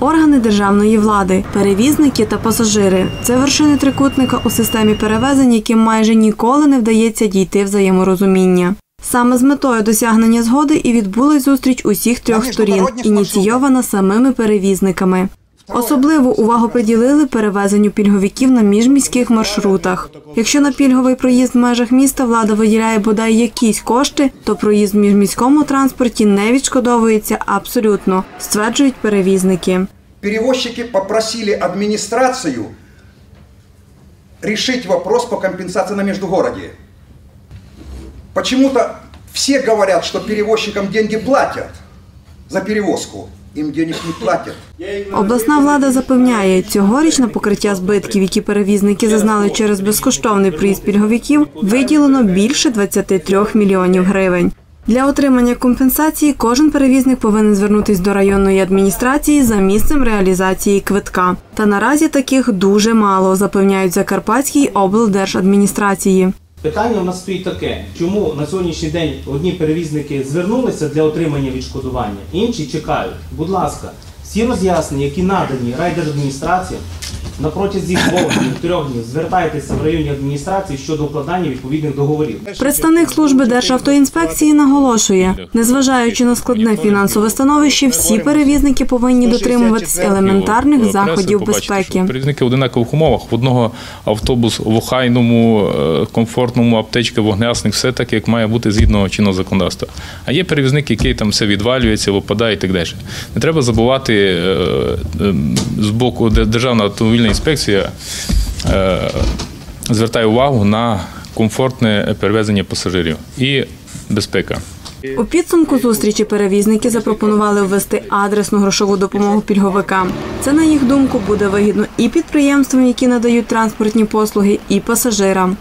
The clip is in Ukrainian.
органи державної влади, перевізники та пасажири. Це вершини трикутника у системі перевезень, яким майже ніколи не вдається дійти взаєморозуміння. Саме з метою досягнення згоди і відбулась зустріч усіх трьох сторін, ініційована самими перевізниками. Особливу увагу приділили перевезенню пільговиків на міжміських маршрутах. Якщо на пільговий проїзд в межах міста влада виділяє бодай якісь кошти, то проїзд в міжміському транспорті не відшкодовується абсолютно, стверджують перевізники. Перевозчики попросили администрацию решить вопрос по компенсации на междугороде. Почему-то все говорят, что перевозчикам деньги платят за перевозку. Им денег не платят. Обласна влада запевняє, цьогоріч на покриття збитків, які перевізники зазнали через безкоштовний проїзд пільговиків, виділено більше 23 мільйонів гривень. Для отримання компенсації кожен перевізник повинен звернутись до районної адміністрації за місцем реалізації квитка. Та наразі таких дуже мало, запевняють Закарпатській облдержадміністрації. Питання у нас стоїть таке: чому на сьогоднішній день одні перевізники звернулися для отримання відшкодування, інші чекають. Будь ласка, всі роз'яснення, які надані райдержадміністрації, на протязі двох днів, трьох днів звертайтеся в районні адміністрації щодо укладання відповідних договорів. Представник служби Державтоінспекції наголошує, незважаючи на складне фінансове становище, всі перевізники повинні дотримуватись елементарних заходів безпеки. Перевізники в одинакових умовах. В одного автобус в охайному, е, комфортному, аптечка, вогнегасник, все так, як має бути згідно чинного законодавства. А є перевізник, який там все відвалюється, випадає і так далі. Не треба забувати е, е, з боку де- Державна автомобільна інспекція е, звертає увагу на комфортне перевезення пасажирів і безпека. У підсумку зустрічі перевізники запропонували ввести адресну грошову допомогу пільговикам. Це, на їх думку, буде вигідно і підприємствам, які надають транспортні послуги, і пасажирам.